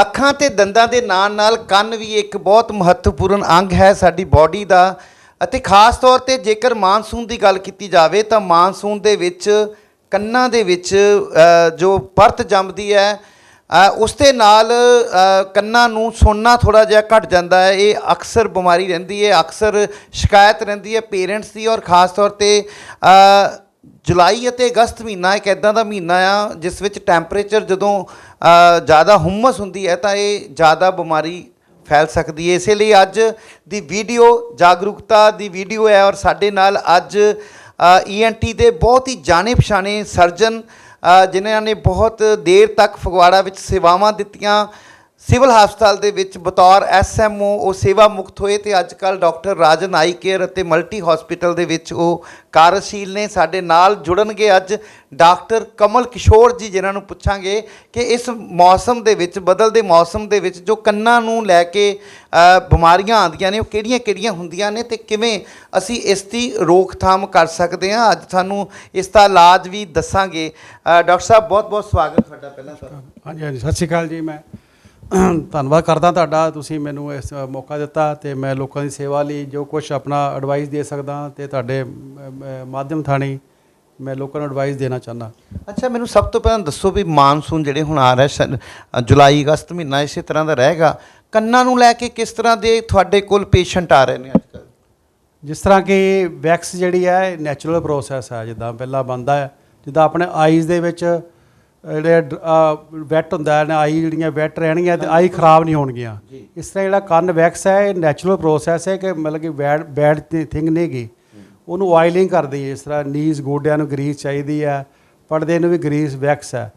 ਅੱਖਾਂ ਤੇ ਦੰਦਾਂ ਦੇ ਨਾਲ ਨਾਲ ਕੰਨ ਵੀ ਇੱਕ ਬਹੁਤ ਮਹੱਤਵਪੂਰਨ ਅੰਗ ਹੈ ਸਾਡੀ ਬਾਡੀ ਦਾ। ਅਤੇ ਖਾਸ ਤੌਰ ਤੇ ਜੇਕਰ ਮਾਨਸੂਨ ਦੀ ਗੱਲ ਕੀਤੀ ਜਾਵੇ ਤਾਂ ਮਾਨਸੂਨ ਦੇ ਵਿੱਚ, ਕੰਨਾਂ ਦੇ ਵਿੱਚ ਜੋ ਪਰਤ ਜੰਮਦੀ ਹੈ ਉਸ ਦੇ ਨਾਲ ਕੰਨਾਂ ਨੂੰ ਸੁਣਨਾ ਥੋੜਾ ਜਿਹਾ ਘਟ ਜਾਂਦਾ ਹੈ। ਇਹ ਅਕਸਰ ਬਿਮਾਰੀ ਰਹਿੰਦੀ ਹੈ, ਅਕਸਰ ਸ਼ਿਕਾਇਤ ਰਹਿੰਦੀ ਹੈ ਪੇਰੈਂਟਸ ਦੀ ਔਰ ਖਾਸ ਤੌਰ ਤੇ ਜੁਲਾਈ ਅਤੇ ਅਗਸਤ ਮਹੀਨਾ ਇੱਕ ਇਦਾਂ ਦਾ ਮਹੀਨਾ ਆ, ਜਿਸ ਵਿੱਚ ਟੈਂਪਰੇਚਰ ਜਦੋਂ ਜ਼ਿਆਦਾ ਹੁਮਸ ਹੁੰਦੀ ਹੈ ਤਾਂ ਇਹ ਜ਼ਿਆਦਾ ਬਿਮਾਰੀ ਫੈਲ ਸਕਦੀ ਹੈ। ਇਸੇ ਲਈ ਅੱਜ ਦੀ ਵੀਡੀਓ ਜਾਗਰੂਕਤਾ ਦੀ ਵੀਡੀਓ ਹੈ ਔਰ ਸਾਡੇ ਨਾਲ ਅੱਜ ਈਐਨਟੀ ਦੇ ਬਹੁਤ ਹੀ ਜਾਣੇ ਪਛਾਣੇ ਸਰਜਨ ਜਿਨ੍ਹਾਂ ਨੇ ਬਹੁਤ ਦੇਰ ਤੱਕ ਫਗਵਾੜਾ ਵਿੱਚ ਸੇਵਾਵਾਂ ਦਿੱਤੀਆਂ। ਸਿਵਲ ਹਸਪਤਾਲ ਦੇ ਵਿੱਚ ਬਤੌਰ ਐਸਐਮਓ ਉਹ ਸੇਵਾ ਮੁਕਤ ਹੋਏ ਤੇ ਅੱਜ ਕੱਲ ਡਾਕਟਰ ਰਾਜਨ ਆਈ ਕੇਅਰ ਅਤੇ ਮਲਟੀ ਹਸਪੀਟਲ ਦੇ ਵਿੱਚ ਉਹ ਕਾਰਜਸ਼ੀਲ ਨੇ। ਸਾਡੇ ਨਾਲ ਜੁੜਨਗੇ ਅੱਜ ਡਾਕਟਰ ਕਮਲ ਕਿਸ਼ੋਰ ਜੀ, ਜਿਨ੍ਹਾਂ ਨੂੰ ਪੁੱਛਾਂਗੇ ਕਿ ਇਸ ਮੌਸਮ ਦੇ ਵਿੱਚ ਬਦਲਦੇ ਮੌਸਮ ਦੇ ਵਿੱਚ ਜੋ ਕੰਨਾਂ ਨੂੰ ਲੈ ਕੇ ਬਿਮਾਰੀਆਂ ਆਉਂਦੀਆਂ ਨੇ, ਉਹ ਕਿਹੜੀਆਂ-ਕਿਹੜੀਆਂ ਹੁੰਦੀਆਂ ਨੇ ਤੇ ਕਿਵੇਂ ਅਸੀਂ ਇਸ ਦੀ ਰੋਕਥਾਮ ਕਰ ਸਕਦੇ ਹਾਂ? ਅੱਜ ਤੁਹਾਨੂੰ ਇਸ ਦਾ ਇਲਾਜ ਵੀ ਦੱਸਾਂਗੇ। ਡਾਕਟਰ ਸਾਹਿਬ, ਬਹੁਤ-ਬਹੁਤ ਸਵਾਗਤ ਤੁਹਾਡਾ ਪਹਿਲਾਂ ਤਾਂ। ਹਾਂਜੀ ਹਾਂਜੀ, ਸਤਿ ਸ਼੍ਰੀ ਅਕਾਲ ਜੀ। ਮੈਂ ਧੰਨਵਾਦ ਕਰਦਾ ਤੁਹਾਡਾ ਤੁਸੀਂ ਮੈਨੂੰ ਇਸ ਮੌਕਾ ਦਿੱਤਾ ਤੇ ਮੈਂ ਲੋਕਾਂ ਦੀ ਸੇਵਾ ਲਈ ਜੋ ਕੁਝ ਆਪਣਾ ਐਡਵਾਈਸ ਦੇ ਸਕਦਾ ਤੇ ਤੁਹਾਡੇ ਮਾਧਿਅਮ ਥਾਣੀ ਮੈਂ ਲੋਕਾਂ ਨੂੰ ਐਡਵਾਈਸ ਦੇਣਾ ਚਾਹੁੰਦਾ। ਅੱਛਾ ਮੈਨੂੰ ਸਭ ਤੋਂ ਪਹਿਲਾਂ ਦੱਸੋ ਵੀ ਮਾਨਸੂਨ ਜਿਹੜੇ ਹੁਣ ਆ ਰਿਹਾ ਜੁਲਾਈ ਅਗਸਤ ਮਹੀਨਾ ਇਸੇ ਤਰ੍ਹਾਂ ਦਾ ਰਹੇਗਾ। ਕੰਨਾਂ ਨੂੰ ਲੈ ਕੇ ਕਿਸ ਤਰ੍ਹਾਂ ਦੇ ਤੁਹਾਡੇ ਕੋਲ ਪੇਸ਼ੈਂਟ ਆ ਰਹੇ ਨੇ ਅੱਜ ਕੱਲ੍ਹ ਜਿਸ ਤਰ੍ਹਾਂ ਕਿ ਵੈਕਸ ਜਿਹੜੀ ਹੈ ਨੈਚੁਰਲ ਪ੍ਰੋਸੈਸ ਹੈ ਜਿੱਦਾਂ ਪਹਿਲਾਂ ਬੰਦਾ ਹੈ ਜਿੱਦਾਂ ਆਪਣੇ ਆਈਜ਼ ਦੇ ਵਿੱਚ ਜਿਹੜੇ ਵੈਟ ਹੁੰਦਾ ਨਾ ਆਈ ਜਿਹੜੀਆਂ ਵੈਟ ਰਹਿਣਗੀਆਂ ਤੇ ਆਈ ਖਰਾਬ ਨਹੀਂ ਹੋਣਗੀਆਂ। ਇਸ ਤਰ੍ਹਾਂ ਜਿਹੜਾ ਕੰਨ ਵੈਕਸ ਹੈ ਇਹ ਨੈਚੁਰਲ ਪ੍ਰੋਸੈਸ ਹੈ ਕਿ ਮਤਲਬ ਕਿ ਬੈਡ ਬੈਡ ਥਿੰਗ ਨਹੀਂਗੀ ਉਹਨੂੰ ਆਇਲਿੰਗ ਕਰਦੀ ਹੈ ਇਸ ਤਰ੍ਹਾਂ ਨੀਜ਼ ਗੋਡਿਆਂ ਨੂੰ ਗਰੀਸ ਚਾਹੀਦੀ ਹੈ ਪਰਦੇ ਨੂੰ ਵੀ ਗਰੀਸ ਵੈਕਸ ਹੈ।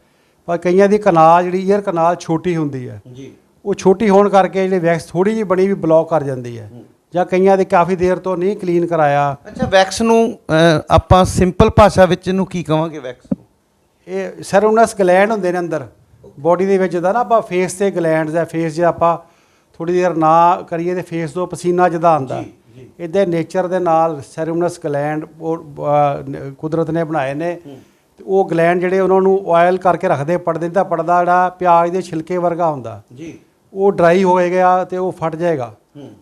ਪਰ ਕਈਆਂ ਦੀ ਕਨਾਲ ਜਿਹੜੀ ਈਅਰ ਕਨਾਲ ਛੋਟੀ ਹੁੰਦੀ ਹੈ ਜੀ। ਉਹ ਛੋਟੀ ਹੋਣ ਕਰਕੇ ਜਿਹੜੀ ਵੈਕਸ ਥੋੜੀ ਜਿਹੀ ਬਣੀ ਵੀ ਬਲੌਕ ਕਰ ਜਾਂਦੀ ਹੈ। ਜਾਂ ਕਈਆਂ ਦੇ ਕਾਫੀ ਦੇਰ ਤੋਂ ਨਹੀਂ ਕਲੀਨ ਕਰਾਇਆ। ਅੱਛਾ ਵੈਕਸ ਨੂੰ ਆਪਾਂ ਸਿੰਪਲ ਭਾਸ਼ਾ ਵਿੱਚ ਇਹਨੂੰ ਕੀ ਕਵਾਂਗੇ ਵੈਕਸ ਇਹ ਸੈਰੋਨਸ ਗਲੈਂਡ ਹੁੰਦੇ ਨੇ ਅੰਦਰ। ਬੋਡੀ ਦੇ ਵਿੱਚ ਦਾ ਨਾ ਆਪਾਂ ਫੇਸ ਤੇ ਗਲੈਂਡਸ ਹੈ ਫੇਸ ਜੇ ਆਪਾਂ ਥੋੜੀ ਦੇਰ ਨਾ ਕਰੀਏ ਤੇ ਫੇਸ ਤੋਂ ਪਸੀਨਾ ਜਦਾ ਆਉਂਦਾ। ਇਹਦੇ ਨੇਚਰ ਦੇ ਨਾਲ ਸੈਰੋਨਸ ਗਲੈਂਡ ਕੁਦਰਤ ਨੇ ਬਣਾਏ ਨੇ। ਤੇ ਉਹ ਗਲੈਂਡ ਜਿਹੜੇ ਉਹਨਾਂ ਨੂੰ ਆਇਲ ਕਰਕੇ ਰੱਖਦੇ ਪੜਦੇ ਦਾ ਪੜਦਾ ਜਿਹੜਾ ਪਿਆਜ਼ ਦੇ ਛਿਲਕੇ ਵਰਗਾ ਹੁੰਦਾ। ਜੀ। ਉਹ ਡਰਾਈ ਹੋ ਗਿਆ ਤੇ ਉਹ ਫਟ ਜਾਏਗਾ।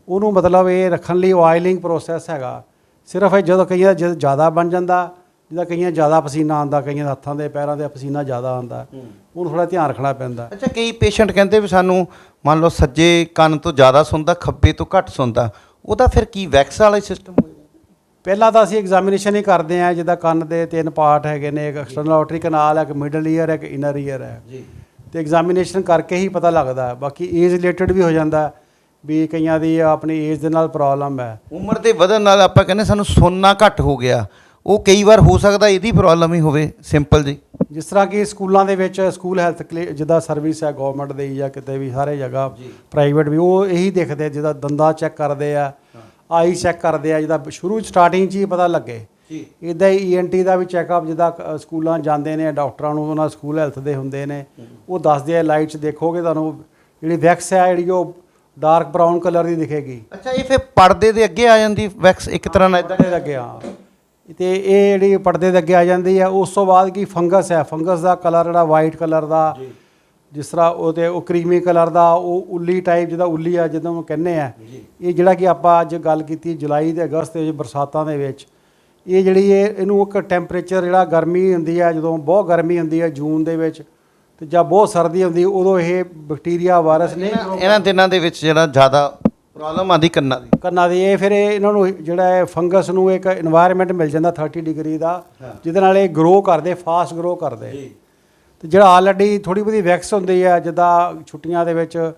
ਉਹਨੂੰ ਮਤਲਬ ਇਹ ਰੱਖਣ ਲਈ ਆਇਲਿੰਗ ਪ੍ਰੋਸੈਸ ਹੈਗਾ। ਸਿਰਫ ਇਹ ਜਦੋਂ ਜਦ ਜ਼ਿਆਦਾ ਬਣ ਜਾਂਦਾ। ਜਿਹਦਾ ਕਈਆਂ ਜ਼ਿਆਦਾ ਪਸੀਨਾ ਆਉਂਦਾ ਕਈਆਂ ਦੇ ਹੱਥਾਂ ਦੇ ਪੈਰਾਂ ਦੇ ਪਸੀਨਾ ਜ਼ਿਆਦਾ ਆਉਂਦਾ। ਉਹਨੂੰ ਥੋੜਾ ਧਿਆਨ ਰੱਖਣਾ ਪੈਂਦਾ। ਅੱਛਾ ਕਈ ਪੇਸ਼ੈਂਟ ਕਹਿੰਦੇ ਵੀ ਸਾਨੂੰ ਮੰਨ ਲਓ ਸੱਜੇ ਕੰਨ ਤੋਂ ਜ਼ਿਆਦਾ ਸੁਣਦਾ ਖੱਬੇ ਤੋਂ ਘੱਟ ਸੁਣਦਾ। ਉਹਦਾ ਫਿਰ ਕੀ ਵੈਕਸ ਵਾਲਾ ਸਿਸਟਮ ਹੋਏਗਾ? ਪਹਿਲਾਂ ਤਾਂ ਅਸੀਂ ਐਗਜ਼ਾਮੀਨੇਸ਼ਨ ਹੀ ਕਰਦੇ ਆ ਜਿੱਦਾਂ ਕੰਨ ਦੇ ਤਿੰਨ ਪਾਰਟ ਹੈਗੇ ਨੇ ਇੱਕ ਐਕਸਟਰਨਲ ਆਟਰੀ ਕਨਾਲ ਹੈ ਇੱਕ ਮਿਡਲ ਈਅਰ ਹੈ ਇੱਕ ਇਨਰ ਈਅਰ ਹੈ। ਜੀ। ਤੇ ਐਗਜ਼ਾਮੀਨੇਸ਼ਨ ਕਰਕੇ ਹੀ ਪਤਾ ਲੱਗਦਾ। ਬਾਕੀ ਏਜ ਰਿਲੇਟਡ ਵੀ ਹੋ ਜਾਂਦਾ ਵੀ ਕਈਆਂ ਦੀ ਆਪਣੀ ਏਜ ਦੇ ਨਾਲ ਪ੍ਰੋਬਲਮ ਹੈ। ਉਮਰ ਦੇ ਵਧਣ ਨਾਲ ਆਪਾਂ ਕਹਿੰਦੇ ਸਾਨੂੰ ਸੁਣਨਾ ਘੱਟ ਹੋ ਗਿਆ। ਉਹ ਕਈ ਵਾਰ ਹੋ ਸਕਦਾ ਇਹਦੀ ਪ੍ਰੋਬਲਮ ਹੀ ਹੋਵੇ ਸਿੰਪਲ ਜੀ। ਜਿਸ ਤਰ੍ਹਾਂ ਕਿ ਸਕੂਲਾਂ ਦੇ ਵਿੱਚ ਸਕੂਲ ਹੈਲਥ ਜਿੱਦਾਂ ਸਰਵਿਸ ਹੈ ਗਵਰਨਮੈਂਟ ਦੀ ਜਾਂ ਕਿਤੇ ਵੀ ਸਾਰੇ ਜਗ੍ਹਾ ਪ੍ਰਾਈਵੇਟ ਵੀ ਉਹ ਇਹੀ ਦੇਖਦੇ ਆ, ਜਿੱਦਾਂ ਦੰਦਾਂ ਚੈੱਕ ਕਰਦੇ ਆ ਆਈ ਚੈੱਕ ਕਰਦੇ ਆ ਜਿਹਦਾ ਸ਼ੁਰੂ ਸਟਾਰਟਿੰਗ 'ਚ ਹੀ ਪਤਾ ਲੱਗੇ। ਜੀ। ਇਦਾਂ ਹੀ ਈਐਨਟੀ ਦਾ ਵੀ ਚੈੱਕਅਪ ਕ- ਸਕੂਲਾਂ ਜਾਂਦੇ ਨੇ ਡਾਕਟਰਾਂ ਨੂੰ ਉਹਨਾਂ ਸਕੂਲ ਹੈਲਥ ਦੇ ਹੁੰਦੇ ਨੇ ਉਹ ਦੱਸਦੇ ਆ ਲਾਈਟ 'ਚ ਦੇਖੋਗੇ ਤੁਹਾਨੂੰ ਜਿਹੜੀ ਵੈਕਸ ਹੈ ਜਿਹੜੀ ਉਹ ਡਾਰਕ ਬਰਾਊਨ ਕਲਰ ਦੀ ਦਿਖੇਗੀ। ਅੱਛਾ ਇਹ ਫਿਰ ਪਰਦੇ ਦੇ ਅੱਗੇ ਆ ਜਾਂਦੀ ਵੈਕਸ ਇੱਕ ਤਰ੍ਹਾਂ ਨਾਲ ਇਦਾਂ ਦੇ ਅੱਗੇ ਹਾਂ। ਤੇ ਇਹ ਜਿਹੜੀ ਪਰਦੇ ਦੇ ਅੱਗੇ ਆ ਜਾਂਦੀ ਹੈ ਉਸ ਤੋਂ ਬਾਅਦ ਕੀ ਫੰਗਸ ਹੈ ਫੰਗਸ ਦਾ ਕਲਰ ਜਿਹੜਾ ਵਾਈਟ ਕਲਰ ਦਾ ਜਿਸ ਤਰ੍ਹਾਂ ਉਹ ਤੇ ਉਹ ਕਰੀਮੀ ਕਲਰ ਦਾ ਉਹ ਉੱਲੀ ਟਾਈਪ ਜਿਹਦਾ ਉੱਲੀ ਆ ਜਦੋਂ ਉਹ ਕਹਿੰਦੇ ਆ। ਇਹ ਜਿਹੜਾ ਕਿ ਆਪਾਂ ਅੱਜ ਗੱਲ ਕੀਤੀ ਜੁਲਾਈ ਤੇ ਅਗਸਤ ਦੇ ਵਿੱਚ ਬਰਸਾਤਾਂ ਦੇ ਵਿੱਚ ਇਹ ਜਿਹੜੀ ਇਹ ਇਹਨੂੰ ਇੱਕ ਟੈਂਪਰੇਚਰ ਜਿਹੜਾ ਗਰਮੀ ਹੁੰਦੀ ਹੈ ਜਦੋਂ ਬਹੁਤ ਗਰਮੀ ਹੁੰਦੀ ਹੈ ਜੂਨ ਦੇ ਵਿੱਚ ਤੇ ਜਾਂ ਬਹੁਤ ਸਰਦੀ ਹੁੰਦੀ ਉਦੋਂ ਇਹ ਬੈਕਟੀਰੀਆ ਵਾਇਰਸ ਨੇ ਇਹਨਾਂ ਇਹਨਾਂ ਦਿਨਾਂ ਦੇ ਵਿੱਚ ਜਿਹੜਾ ਜ਼ਿਆਦਾ ਪ੍ਰੋਬਲਮ ਆਦੀ ਕੰਨਾਂ ਦੀ। ਕੰਨਾਂ ਦੀ ਇਹ ਫਿਰ ਇਹਨਾਂ ਨੂੰ ਜਿਹੜਾ ਹੈ ਫੰਗਸ ਨੂੰ ਇੱਕ এনवायरमेंट ਮਿਲ ਜਾਂਦਾ 30 ਡਿਗਰੀ ਦਾ ਜਿਹਦੇ ਨਾਲ ਇਹ ਗਰੋ ਕਰਦੇ ਫਾਸਟ ਗਰੋ ਕਰਦੇ। ਜੀ। ਤੇ ਜਿਹੜਾ ਆਲਰੇਡੀ ਥੋੜੀ ਬਹੁਤੀ ਵੈਕਸ ਹੁੰਦੀ ਹੈ ਜਿੱਦਾਂ ਛੁੱਟੀਆਂ ਦੇ ਵਿੱਚ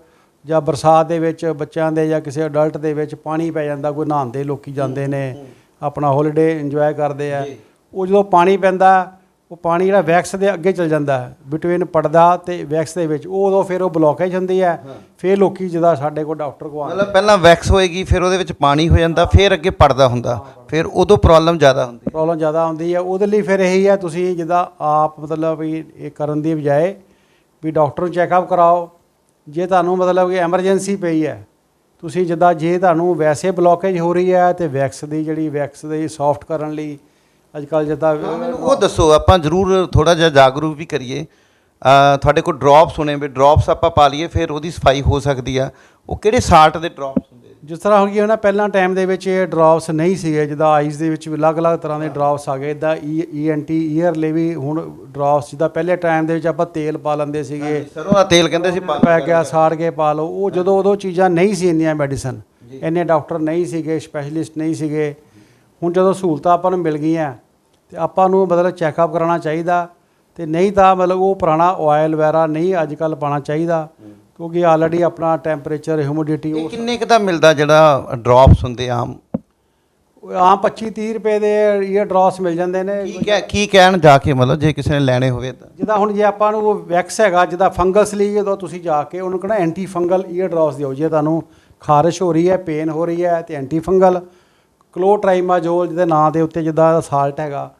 ਜਾਂ ਬਰਸਾਤ ਦੇ ਵਿੱਚ ਬੱਚਿਆਂ ਦੇ ਜਾਂ ਕਿਸੇ ਅਡਲਟ ਦੇ ਵਿੱਚ ਪਾਣੀ ਪੈ ਜਾਂਦਾ ਕੋਈ ਨਹਾਉਂਦੇ ਲੋਕੀ ਜਾਂਦੇ ਨੇ ਆਪਣਾ ਹੌਲੀਡੇ ਇੰਜੋਏ ਕਰਦੇ ਆ। ਉਹ ਜਦੋਂ ਪਾਣੀ ਪੈਂਦਾ ਉਹ ਪਾਣੀ ਜਿਹੜਾ ਵੈਕਸ ਦੇ ਅੱਗੇ ਚਲ ਜਾਂਦਾ ਹੈ ਬਿਟਵੀਨ ਪਰਦਾ ਤੇ ਵੈਕਸ ਦੇ ਵਿੱਚ ਉਹ ਉਦੋਂ ਫਿਰ ਉਹ ਬਲੋਕੇਜ ਹੁੰਦੀ ਹੈ ਫਿਰ ਲੋਕੀ ਜਿਹਦਾ ਸਾਡੇ ਕੋਲ ਡਾਕਟਰ ਕੋਲ ਆਉਂਦੇ ਮਤਲਬ ਪਹਿਲਾਂ ਵੈਕਸ ਹੋਏਗੀ ਫਿਰ ਉਹਦੇ ਵਿੱਚ ਪਾਣੀ ਹੋ ਜਾਂਦਾ ਫਿਰ ਅੱਗੇ ਪੜਦਾ ਹੁੰਦਾ ਫਿਰ ਉਦੋਂ ਪ੍ਰੋਬਲਮ ਜ਼ਿਆਦਾ ਹੁੰਦੀ ਪ੍ਰੋਬਲਮ ਜ਼ਿਆਦਾ ਆਉਂਦੀ ਹੈ ਉਹਦੇ ਲਈ ਫਿਰ ਇਹੀ ਹੈ ਤੁਸੀਂ ਜਿੱਦਾਂ ਆਪ ਮਤਲਬ ਵੀ ਇਹ ਕਰਨ ਦੀ ਬਜਾਏ ਵੀ ਡਾਕਟਰ ਨੂੰ ਚੈੱਕਅਪ ਕਰਾਓ ਜੇ ਤੁਹਾਨੂੰ ਮਤਲਬ ਕਿ ਐਮਰਜੈਂਸੀ ਪਈ ਹੈ ਤੁਸੀਂ ਜਿੱਦਾਂ ਜੇ ਤੁਹਾਨੂੰ ਵੈਸੇ ਬਲੋਕੇਜ ਹੋ ਰਹੀ ਹੈ ਤੇ ਵੈਕਸ ਦੀ ਜਿਹੜੀ ਵੈਕਸ ਦੀ ਸੌਫਟ ਕਰਨ ਲਈ ਅੱਜ ਕੱਲ ਜਿੱਦਾਂ ਮੈਨੂੰ ਉਹ ਦੱਸੋ ਆਪਾਂ ਜ਼ਰੂਰ ਥੋੜਾ ਜਿਹਾ ਜਾਗਰੂਕ ਵੀ ਕਰੀਏ। ਤੁਹਾਡੇ ਕੋਲ ਡ੍ਰੌਪਸ ਹੋਣੇ ਵੀ ਡ੍ਰੌਪਸ ਆਪਾਂ ਪਾ ਲਈਏ ਫਿਰ ਉਹਦੀ ਸਫ਼ਾਈ ਹੋ ਸਕਦੀ ਆ। ਉਹ ਕਿਹੜੇ ਸਾਲਟ ਦੇ ਡ੍ਰੌਪਸ ਹੁੰਦੇ? ਜਿਸ ਤਰ੍ਹਾਂ ਹੋ ਗਿਆ ਨਾ ਪਹਿਲਾਂ ਟਾਈਮ ਦੇ ਵਿੱਚ ਇਹ ਡ੍ਰੌਪਸ ਨਹੀਂ ਸੀਗੇ ਜਿੱਦਾਂ ਆਈਜ਼ ਦੇ ਵਿੱਚ ਵੀ ਅਲੱਗ-ਅਲੱਗ ਤਰ੍ਹਾਂ ਦੇ ਡ੍ਰੌਪਸ ਆ ਗਏ। ਇਦਾਂ ਈਐਨਟੀ ਈਅਰ ਲਈ ਵੀ ਹੁਣ ਡ੍ਰੌਪਸ ਜਿੱਦਾਂ ਪਹਿਲੇ ਟਾਈਮ ਦੇ ਵਿੱਚ ਆਪਾਂ ਤੇਲ ਪਾ ਲੈਂਦੇ ਸੀਗੇ। ਸਰੋਂ ਦਾ ਤੇਲ ਕਹਿੰਦੇ ਸੀ ਪਾ ਪੈ ਗਿਆ ਸਾੜ ਕੇ ਪਾ ਲਓ। ਉਹ ਜਦੋਂ ਉਦੋਂ ਚੀਜ਼ਾਂ ਨਹੀਂ ਸੀ ਇੰਨੀਆਂ ਮੈਡੀਸਨ ਇੰਨੇ ਡਾਕਟਰ ਨਹੀਂ ਸੀਗੇ ਸਪੈਸ਼ਲਿਸਟ ਨਹੀਂ ਸੀਗੇ। ਹੁਣ ਜਦੋਂ ਸਹੂਲਤਾਂ ਆਪਾਂ ਨੂੰ ਮਿਲ ਗਈਆਂ ਤੇ ਆਪਾਂ ਨੂੰ ਮਤਲਬ ਚੈੱਕਅਪ ਕਰਾਉਣਾ ਚਾਹੀਦਾ ਤੇ ਨਹੀਂ ਤਾਂ ਮਤਲਬ ਉਹ ਪੁਰਾਣਾ ਆਇਲ ਵਗੈਰਾ ਨਹੀਂ ਅੱਜ ਕੱਲ ਪਾਣਾ ਚਾਹੀਦਾ ਕਿਉਂਕਿ ਆਲਰੇਡੀ ਆਪਣਾ ਟੈਂਪਰੇਚਰ ਹਿਊਮਿਡਿਟੀ ਇਹ ਕਿੰਨੇ ਕੁ ਦਾ ਮਿਲਦਾ ਜਿਹੜਾ ਡ੍ਰੌਪਸ ਹੁੰਦੇ ਆਮ? ਆਮ 25 30 ਰੁਪਏ ਦੇ ਇਹ ਡ੍ਰੌਸ ਮਿਲ ਜਾਂਦੇ ਨੇ। ਕੀ ਕਹਿ ਕੀ ਕਹਿਣ ਜਾ ਕੇ ਮਤਲਬ ਜੇ ਕਿਸੇ ਨੇ ਲੈਣੇ ਹੋਵੇ ਤਾਂ? ਜਿੱਦਾਂ ਹੁਣ ਜੇ ਆਪਾਂ ਨੂੰ ਉਹ ਵੈਕਸ ਹੈਗਾ ਜਿੱਦਾਂ ਫੰਗਸ ਲਈ ਜਦੋਂ ਤੁਸੀਂ ਜਾ ਕੇ ਉਹਨੂੰ ਕਹਣਾ ਐਂਟੀ ਫੰਗਲ ਈਅਰ ਡ੍ਰੌਪਸ ਦਿਓ ਜੇ ਤੁਹਾਨੂੰ ਖਾਰਿਸ਼ ਹੋ ਰਹੀ ਹੈ ਪੇਨ ਹੋ ਰਹੀ ਹੈ ਤੇ ਐਂਟੀ ਫੰਗਲ ਕਲੋਟ੍ਰਾਈਮਾਜੋਲ ਜਿਹਦੇ ਨਾਂ ਦੇ ਉੱਤੇ ਜਿੱਦਾਂ ਸਾਲਟ ਹੈਗਾ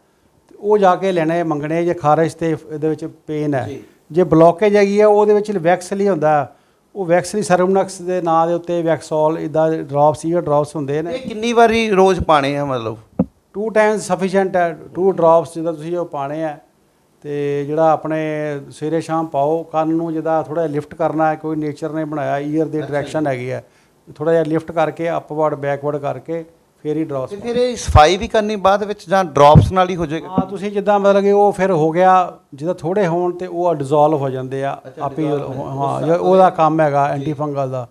ਉਹ ਜਾ ਕੇ ਲੈਣੇ ਮੰਗਣੇ ਜੇ ਖਾਰਿਸ਼ ਤੇ ਇਹਦੇ ਵਿੱਚ ਪੇਨ ਹੈ। ਜੇ। ਬਲੋਕੇਜ ਹੈਗੀ ਹੈ ਉਹਦੇ ਵਿੱਚ ਵੈਕਸ ਲਈ ਹੁੰਦਾ ਹੈ। ਉਹ ਵੈਕਸ ਲਈ ਸਰਮਨਕਸ ਦੇ ਨਾਂ ਦੇ ਉੱਤੇ ਵੈਕਸੋਲ ਇਦਾਂ ਡ੍ਰੌਪਸ ਈਅਰ ਡ੍ਰੌਪਸ ਹੁੰਦੇ ਨੇ। ਇਹ ਕਿੰਨੀ ਵਾਰੀ ਰੋਜ਼ ਪਾਣੇ ਆ ਮਤਲਬ? ਟੂ ਟਾਈਮਸ ਸਫੀਸ਼ੀਐਂਟ ਹੈ। ਟੂ ਡ੍ਰੌਪਸ ਜਿਹਦਾ ਤੁਸੀਂ ਉਹ ਪਾਣੇ ਆ। ਤੇ ਜਿਹੜਾ ਆਪਣੇ ਸਵੇਰੇ ਸ਼ਾਮ ਪਾਓ ਕੰਨ ਨੂੰ ਜਿਹਦਾ ਥੋੜਾ ਲਿਫਟ ਕਰਨਾ ਹੈ ਕੋਈ ਨੇਚਰ ਨੇ ਬਣਾਇਆ ਈਅਰ ਦੀ ਡਾਇਰੈਕਸ਼ਨ ਹੈਗੀ ਹੈ। ਥੋੜਾ ਜਿਹਾ ਲਿਫਟ ਕਰਕੇ ਅਪਵਰਡ ਬੈਕਵਰਡ ਕਰਕੇ ਫੇਰ ਹੀ ਡ੍ਰੌਪਸ ਤੇ ਫਿਰ ਇਹ ਸਫ਼ਾਈ ਵੀ ਕਰਨੀ ਬਾਅਦ ਵਿੱਚ ਜਾਂ ਡ੍ਰੌਪਸ ਨਾਲ ਹੀ ਹੋ ਜਾਏਗਾ? ਹਾਂ ਤੁਸੀਂ ਜਿੱਦਾਂ ਮਤਲਬ ਕਿ ਉਹ ਫਿਰ ਹੋ ਗਿਆ ਜਿਹਦਾ ਥੋੜੇ ਹੋਣ ਤੇ ਉਹ ਡਿਸੋਲਵ ਹੋ ਜਾਂਦੇ ਆ ਆਪੇ ਹੀ ਉਹਦਾ ਕੰਮ ਹੈਗਾ ਐਂਟੀ ਫੰਗਲ ਦਾ।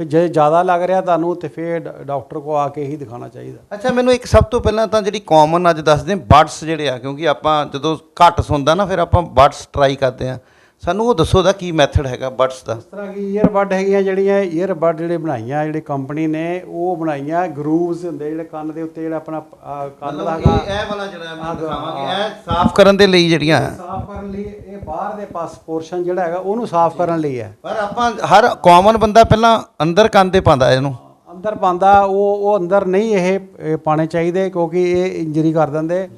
ਫਿਰ ਜੇ ਜ਼ਿਆਦਾ ਲੱਗ ਰਿਹਾ ਤੁਹਾਨੂੰ ਤੇ ਫਿਰ ਡਾਕਟਰ ਕੋ ਆ ਕੇ ਹੀ ਦਿਖਾਉਣਾ ਚਾਹੀਦਾ। ਅੱਛਾ ਮੈਨੂੰ ਇੱਕ ਸਭ ਤੋਂ ਪਹਿਲਾਂ ਤਾਂ ਜਿਹੜੀ ਕਾਮਨ ਅੱਜ ਦੱਸਦੇ ਬਰਡਸ ਜਿਹੜੇ ਆ ਕਿਉਂਕਿ ਆਪਾਂ ਜਦੋਂ ਘੱਟ ਸੁਣਦਾ ਨਾ ਫਿਰ ਆਪਾਂ ਬਰਡਸ ਟਰਾਈ ਕਰਦੇ ਆ। ਸਾਨੂੰ ਉਹ ਦੱਸੋ ਦਾ ਕੀ ਮੈਥਡ ਹੈਗਾ ਬਰਡਸ ਦਾ। ਇਸ ਤਰ੍ਹਾਂ ਕੀ ਈਅਰਬੱਡ ਹੈਗੀਆਂ ਜਿਹੜੀਆਂ ਈਅਰਬੱਡ ਜਿਹੜੇ ਬਣਾਈਆਂ ਜਿਹੜੀ ਕੰਪਨੀ ਨੇ ਉਹ ਬਣਾਈਆਂ ਗਰੂਵਸ ਹੁੰਦੇ ਜਿਹੜੇ ਕੰਨ ਦੇ ਉੱਤੇ ਜਿਹੜਾ ਆਪਣਾ ਕੰਨ ਦਾ ਹੈਗਾ ਇਹ ਵਾਲਾ ਜਿਹੜਾ ਮੈਂ ਦਿਖਾਵਾਂਗੇ ਇਹ ਸਾਫ਼ ਕਰਨ ਦੇ ਲਈ ਜਿਹੜੀਆਂ ਸਾਫ਼ ਕਰਨ ਲਈ ਇਹ ਬਾਹਰ ਦੇ ਪਾਸ ਪੋਰਸ਼ਨ ਜਿਹੜਾ ਹੈਗਾ ਉਹਨੂੰ ਸਾਫ਼ ਕਰਨ ਲਈ ਹੈ। ਪਰ ਆਪਾਂ ਹਰ ਕਾਮਨ ਬੰਦਾ ਪਹਿਲਾਂ ਅੰਦਰ ਕੰਨ ਤੇ ਪਾਉਂਦਾ ਇਹਨੂੰ। ਅੰਦਰ ਪਾਉਂਦਾ ਉਹ ਉਹ ਅੰਦਰ ਨਹੀਂ ਇਹ ਇਹ ਪਾਣੇ ਚਾਹੀਦੇ ਕਿਉਂਕਿ ਇਹ ਇੰਜਰੀ ਕਰ ਦਿੰਦੇ।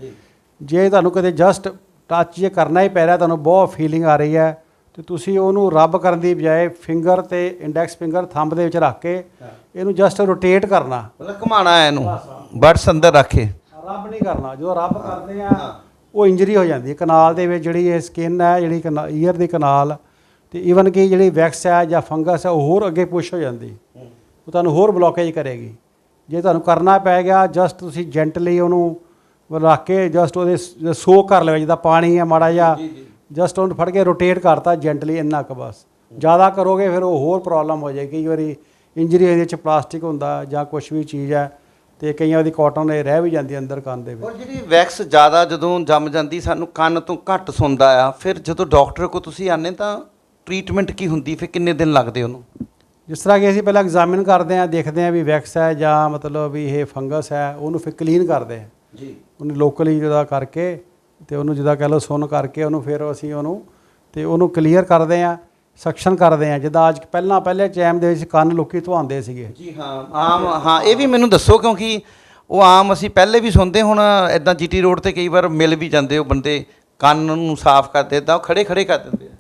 ਜੇ। ਤੁਹਾਨੂੰ ਕਦੇ ਜਸਟ ਟੱਚ ਜੇ ਕਰਨਾ ਹੀ ਪੈ ਰਿਹਾ ਤੁਹਾਨੂੰ ਬਹੁਤ ਫੀਲਿੰਗ ਆ ਰਹੀ ਹੈ। ਤੇ ਤੁਸੀਂ ਉਹਨੂੰ ਰੱਬ ਕਰਨ ਦੀ ਬਜਾਏ ਫਿੰਗਰ ਤੇ ਇੰਡੈਕਸ ਫਿੰਗਰ ਥੰਬ ਦੇ ਵਿੱਚ ਰੱਖ ਕੇ ਇਹਨੂੰ ਜਸਟ ਰੋਟੇਟ ਕਰਨਾ। ਮਤਲਬ ਘੁਮਾਣਾ ਹੈ ਇਹਨੂੰ ਬਰਡਸ ਅੰਦਰ ਰੱਖੇ ਰੱਬ ਨਹੀਂ ਕਰਨਾ ਜਦੋਂ ਰੱਬ ਕਰਦੇ ਆ ਉਹ ਇੰਜਰੀ ਹੋ ਜਾਂਦੀ ਹੈ। ਕਨਾਲ ਦੇ ਵਿੱਚ ਜਿਹੜੀ ਇਹ ਸਕਿਨ ਹੈ ਜਿਹੜੀ ਈਅਰ ਦੀ ਕਨਾਲ ਤੇ ਈਵਨ ਕਿ ਜਿਹੜੀ ਵੈਕਸ ਹੈ ਜਾਂ ਫੰਗਸ ਹੈ ਉਹ ਹੋਰ ਅੱਗੇ ਪੁਸ਼ ਹੋ ਜਾਂਦੀ। ਉਹ ਤੁਹਾਨੂੰ ਹੋਰ ਬਲੋਕੇਜ ਕਰੇਗੀ। ਜੇ ਤੁਹਾਨੂੰ ਕਰਨਾ ਪੈ ਗਿਆ ਜਸਟ ਤੁਸੀਂ ਜੈਂਟਲੀ ਉਹਨੂੰ ਰੱਖ ਕੇ ਜਸਟ ਉਹਦੇ ਸੋਕ ਕਰ ਲਵੇ ਜਿੱਦਾਂ ਪਾਣੀ ਹੈ ਮਾੜਾ ਜਿਹਾ ਜਸਟ ਉਹਨੂੰ ਫੜ ਕੇ ਰੋਟੇਟ ਕਰਤਾ ਜੈਂਟਲੀ ਇੰਨਾ ਕੁ ਬਸ। ਜ਼ਿਆਦਾ ਕਰੋਗੇ ਫਿਰ ਉਹ ਹੋਰ ਪ੍ਰੋਬਲਮ ਹੋ ਜਾਏਗੀ। ਕਈ ਵਾਰੀ ਇੰਜਰੀ ਇਹਦੇ ਵਿੱਚ ਪਲਾਸਟਿਕ ਹੁੰਦਾ ਜਾਂ ਕੁਝ ਵੀ ਚੀਜ਼ ਹੈ ਤੇ ਕਈਆਂ ਦੀ ਕਾਟਨ ਇਹ ਰਹਿ ਵੀ ਜਾਂਦੀ ਅੰਦਰ ਕੰਨ ਦੇ ਵਿੱਚ। ਔਰ ਜਿਹੜੀ ਵੈਕਸ ਜ਼ਿਆਦਾ ਜਦੋਂ ਜੰਮ ਜਾਂਦੀ ਸਾਨੂੰ ਕੰਨ ਤੋਂ ਘੱਟ ਸੁਣਦਾ ਆ ਫਿਰ ਜਦੋਂ ਡਾਕਟਰ ਕੋ ਤੁਸੀਂ ਆਨੇ ਤਾਂ ਟ੍ਰੀਟਮੈਂਟ ਕੀ ਹੁੰਦੀ? ਫਿਰ ਕਿੰਨੇ ਦਿਨ ਲੱਗਦੇ ਉਹਨੂੰ? ਜਿਸ ਤਰ੍ਹਾਂ ਕਿ ਅਸੀਂ ਪਹਿਲਾਂ ਐਗਜ਼ਾਮਿਨ ਕਰਦੇ ਹਾਂ ਦੇਖਦੇ ਹਾਂ ਵੀ ਵੈਕਸ ਹੈ ਜਾਂ ਮਤਲਬ ਵੀ ਇਹ ਫੰਗਸ ਹੈ ਉਹਨੂੰ ਫਿਰ ਕਲੀਨ ਕਰਦੇ ਹਾਂ। ਜੀ। ਉਹਨੂੰ ਲੋਕਲੀ ਜਿਹਦਾ ਕਰਕੇ ਤੇ ਉਹਨੂੰ ਜਿਹਦਾ ਕਹਿ ਲਓ ਸੁੰਨ ਕਰਕੇ ਉਹਨੂੰ ਫਿਰ ਅਸੀਂ ਉਹਨੂੰ ਤੇ ਉਹਨੂੰ ਕਲੀਅਰ ਕਰਦੇ ਹਾਂ ਸਕਸ਼ਨ ਕਰਦੇ ਹਾਂ। ਜਿੱਦਾਂ ਅੱਜ ਪਹਿਲਾਂ ਪਹਿਲੇ ਟਾਈਮ ਦੇ ਵਿੱਚ ਕੰਨ ਲੋਕੀ ਧਵਾਉਂਦੇ ਸੀਗੇ। ਜੀ ਹਾਂ ਆਮ ਹਾਂ ਇਹ ਵੀ ਮੈਨੂੰ ਦੱਸੋ ਕਿਉਂਕਿ ਉਹ ਆਮ ਅਸੀਂ ਪਹਿਲੇ ਵੀ ਸੁਣਦੇ ਹੁਣ ਇਦਾਂ ਜੀਟੀ ਰੋਡ ਤੇ ਕਈ ਵਾਰ ਮਿਲ ਵੀ ਜਾਂਦੇ ਉਹ ਬੰਦੇ ਕੰਨ ਨੂੰ ਸਾਫ਼ ਕਰਦੇ ਤਾਂ ਉਹ ਖੜੇ ਖੜੇ ਕਰ ਦਿੰਦੇ ਆ।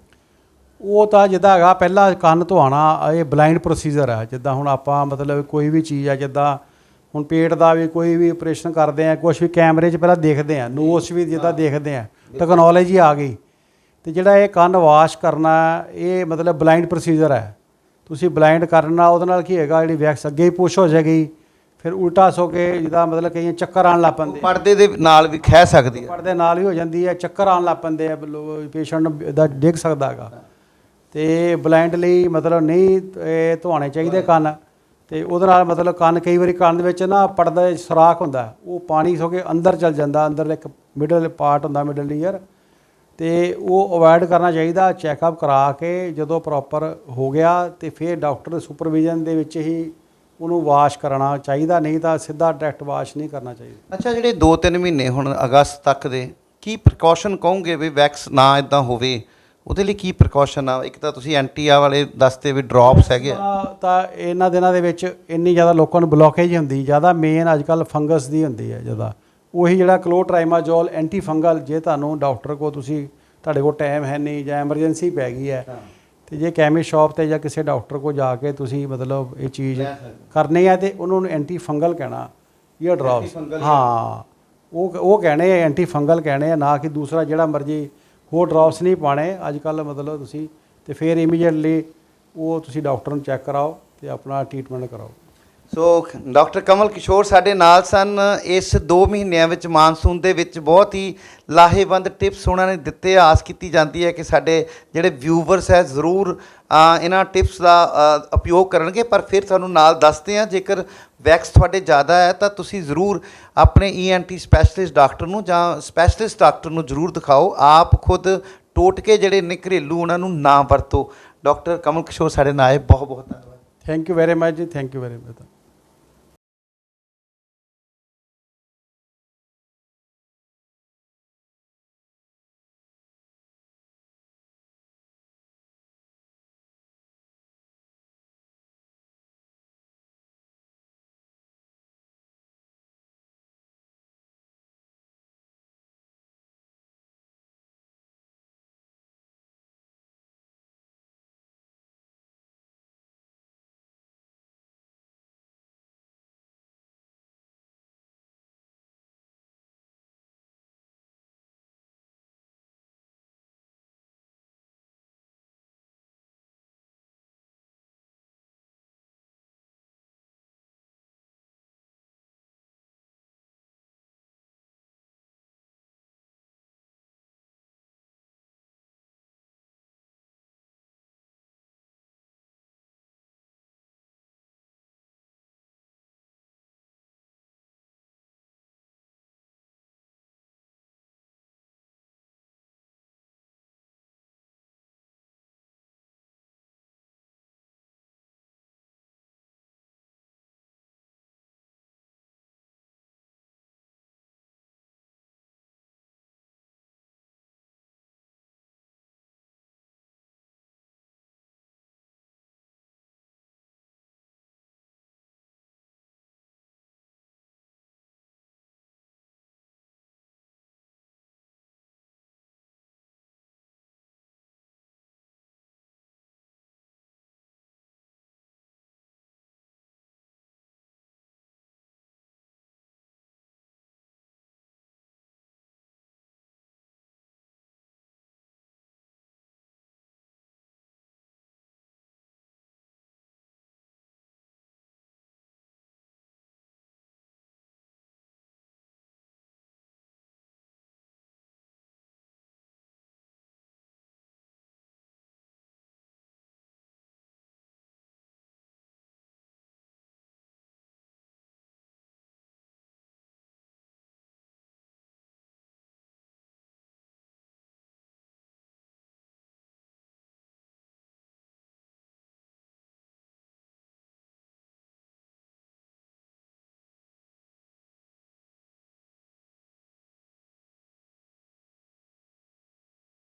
ਉਹ ਤਾਂ ਜਿੱਦਾਂ ਹੈਗਾ ਪਹਿਲਾਂ ਕੰਨ ਧੋਣਾ ਇਹ ਬਲਾਈਂਡ ਪ੍ਰੋਸੀਜਰ ਹੈ ਜਿੱਦਾਂ ਹੁਣ ਆਪਾਂ ਮਤਲਬ ਕੋਈ ਵੀ ਚੀਜ਼ ਆ ਜਿੱਦਾਂ ਹੁਣ ਪੇਟ ਦਾ ਵੀ ਕੋਈ ਵੀ ਆਪਰੇਸ਼ਨ ਕਰਦੇ ਆ ਕੁਝ ਵੀ ਕੈਮਰੇ 'ਚ ਪਹਿਲਾਂ ਦੇਖਦੇ ਆ ਨੋਸ ਵੀ ਜਿੱਦਾਂ ਦੇਖਦੇ ਆ ਟੈਕਨੋਲੋਜੀ ਆ ਗਈ। ਤੇ ਜਿਹੜਾ ਇਹ ਕੰਨ ਵਾਸ਼ ਕਰਨਾ ਇਹ ਮਤਲਬ ਬਲਾਈਂਡ ਪ੍ਰੋਸੀਜਰ ਹੈ। ਤੁਸੀਂ ਬਲਾਈਂਡ ਕਰਨਾ ਉਹਦੇ ਨਾਲ ਕੀ ਹੋਏਗਾ ਜਿਹੜੀ ਵੈਕਸ ਅੱਗੇ ਹੀ ਪੁਸ਼ ਹੋ ਜਾਏਗੀ ਫਿਰ ਉਲਟਾ ਸੋ ਕੇ ਜਿਹਦਾ ਮਤਲਬ ਕਈਆਂ ਚੱਕਰ ਆਉਣ ਲੱਗ ਪੈਂਦੇ ਪਰਦੇ ਦੇ ਨਾਲ ਵੀ ਖਹਿ ਸਕਦੀ ਆ ਪੜਦੇ ਨਾਲ ਵੀ ਹੋ ਜਾਂਦੀ ਹੈ ਚੱਕਰ ਆਉਣ ਲੱਗ ਪੈਂਦੇ ਆ ਪੇਸ਼ੈਂਟ ਦਾ ਡਿੱਗ ਸਕਦਾ ਹੈਗਾ। ਤੇ ਬਲਾਈਂਡ ਲਈ ਮਤਲਬ ਨਹੀਂ ਇਹ ਧੋਣੇ ਚਾਹੀਦੇ ਕੰਨ। ਤੇ ਉਹਦੇ ਨਾਲ ਮਤਲਬ ਕੰਨ ਕਈ ਵਾਰੀ ਕੰਨ ਦੇ ਵਿੱਚ ਨਾ ਪੜਦਾ ਸੁਰਾਖ ਹੁੰਦਾ ਉਹ ਪਾਣੀ ਸੋ ਕੇ ਅੰਦਰ ਚਲ ਜਾਂਦਾ ਅੰਦਰ ਇੱਕ ਮਿਡਲ ਪਾਰਟ ਹੁੰਦਾ ਮਿਡਲ ਈਅਰ ਤੇ ਉਹ ਅਵੋਇਡ ਕਰਨਾ ਚਾਹੀਦਾ ਚੈੱਕਅਪ ਕਰਾ ਕੇ ਜਦੋਂ ਪ੍ਰੋਪਰ ਹੋ ਗਿਆ ਤੇ ਫਿਰ ਡਾਕਟਰ ਦੇ ਸੁਪਰਵਿਜ਼ਨ ਦੇ ਵਿੱਚ ਹੀ ਉਹਨੂੰ ਵਾਸ਼ ਕਰਨਾ ਚਾਹੀਦਾ, ਨਹੀਂ ਤਾਂ ਸਿੱਧਾ ਡਾਇਰੈਕਟ ਵਾਸ਼ ਨਹੀਂ ਕਰਨਾ ਚਾਹੀਦਾ। ਅੱਛਾ, ਜਿਹੜੇ 2-3 ਮਹੀਨੇ ਹੁਣ ਅਗਸਤ ਤੱਕ ਦੇ, ਕੀ ਪ੍ਰੀਕਾਸ਼ਨ ਕਹੋਗੇ ਵੀ ਵੈਕਸ ਨਾ ਇਦਾਂ ਹੋਵੇ? ਉਹਦੇ ਲਈ ਕੀ ਪ੍ਰੀਕਾਸ਼ਨ ਆ? ਇੱਕ ਤਾਂ ਤੁਸੀਂ ਐਂਟੀ ਆ ਵਾਲੇ ਦੱਸਦੇ ਵੀ ਡ੍ਰੌਪਸ ਹੈਗੇ ਆ। ਤਾਂ ਤਾਂ ਇਹਨਾਂ ਦਿਨਾਂ ਦੇ ਵਿੱਚ ਇੰਨੀ ਜ਼ਿਆਦਾ ਲੋਕਾਂ ਨੂੰ ਬਲੋਕੇਜ ਹੁੰਦੀ ਜ਼ਿਆਦਾ ਮੇਨ ਅੱਜ ਕੱਲ ਫੰਗਸ ਦੀ ਹੁੰਦੀ ਹੈ ਜ਼ਿਆਦਾ। ਉਹੀ ਜਿਹੜਾ ਕਲੋਟ੍ਰਾਈਮਾਜੋਲ ਐਂਟੀ ਫੰਗਲ ਜੇ ਤੁਹਾਨੂੰ ਡਾਕਟਰ ਕੋ ਤੁਸੀਂ ਤੁਹਾਡੇ ਕੋਲ ਟਾਈਮ ਹੈ ਨਹੀਂ ਜਾਂ ਐਮਰਜੈਂਸੀ ਪੈ ਗਈ ਹੈ ਤੇ ਜੇ ਕੈਮਿਸਟ ਸ਼ਾਪ ਤੇ ਜਾਂ ਕਿਸੇ ਡਾਕਟਰ ਕੋ ਜਾ ਕੇ ਤੁਸੀਂ ਮਤਲਬ ਇਹ ਚੀਜ਼ ਕਰਨੀ ਹੈ ਤੇ ਉਹਨਾਂ ਨੂੰ ਐਂਟੀ ਫੰਗਲ ਕਹਿਣਾ ਇਹ ਡ੍ਰੌਪਸ ਹਾਂ ਉਹ ਉਹ ਕਹਿਣੇ ਐਂਟੀ ਫੰਗਲ ਕਹਿਣੇ ਆ ਨਾ ਕਿ ਦੂਸਰਾ ਜਿਹੜਾ ਮਰਜ਼ੀ ਹੋਰ ਡ੍ਰੌਪਸ ਨਹੀਂ ਪਾਣੇ ਅੱਜ ਕੱਲ ਮਤਲਬ ਤੁਸੀਂ ਤੇ ਫਿਰ ਇਮੀਡੀਏਟਲੀ ਉਹ ਤੁਸੀਂ ਡਾਕਟਰ ਨੂੰ ਚੈੱਕ ਕਰਾਓ ਤੇ ਆਪਣਾ ਟ੍ਰੀਟਮੈਂਟ ਕਰਾਓ। ਸੋ ਡਾਕਟਰ ਕਮਲ ਕਿਸ਼ੋਰ ਸਾਡੇ ਨਾਲ ਸਨ। ਇਸ 2 ਮਹੀਨਿਆਂ ਵਿੱਚ ਮਾਨਸੂਨ ਦੇ ਵਿੱਚ ਬਹੁਤ ਹੀ ਲਾਹੇਵੰਦ ਟਿਪਸ ਉਹਨਾਂ ਨੇ ਦਿੱਤੇ। ਆਸ ਕੀਤੀ ਜਾਂਦੀ ਹੈ ਕਿ ਸਾਡੇ ਜਿਹੜੇ ਵਿਊਵਰਸ ਹੈ, ਜ਼ਰੂਰ ਇਹਨਾਂ ਟਿਪਸ ਦਾ ਉਪਯੋਗ ਕਰਨਗੇ। ਪਰ ਫਿਰ ਤੁਹਾਨੂੰ ਨਾਲ ਦੱਸਦੇ ਹਾਂ, ਜੇਕਰ ਵੈਕਸ ਤੁਹਾਡੇ ਜ਼ਿਆਦਾ ਹੈ, ਤਾਂ ਤੁਸੀਂ ਜ਼ਰੂਰ ਆਪਣੇ ਈਐਨਟੀ ਸਪੈਸ਼ਲਿਸਟ ਡਾਕਟਰ ਨੂੰ ਜਾਂ ਸਪੈਸ਼ਲਿਸਟ ਡਾਕਟਰ ਨੂੰ ਜ਼ਰੂਰ ਦਿਖਾਓ। ਆਪ ਖੁਦ ਟੋਟਕੇ ਜਿਹੜੇ ਨੇ ਘਰੇਲੂ, ਉਹਨਾਂ ਨੂੰ ਨਾ ਵਰਤੋ। ਡਾਕਟਰ ਕਮਲ ਕਿਸ਼ੋਰ ਸਾਡੇ ਨਾਲ ਆਏ। ਬਹੁਤ ਬਹੁਤ ਧੰਨਵਾਦ। ਥੈਂਕ ਯੂ ਵੈਰੀ ਮਚ ਜੀ। Thank you very much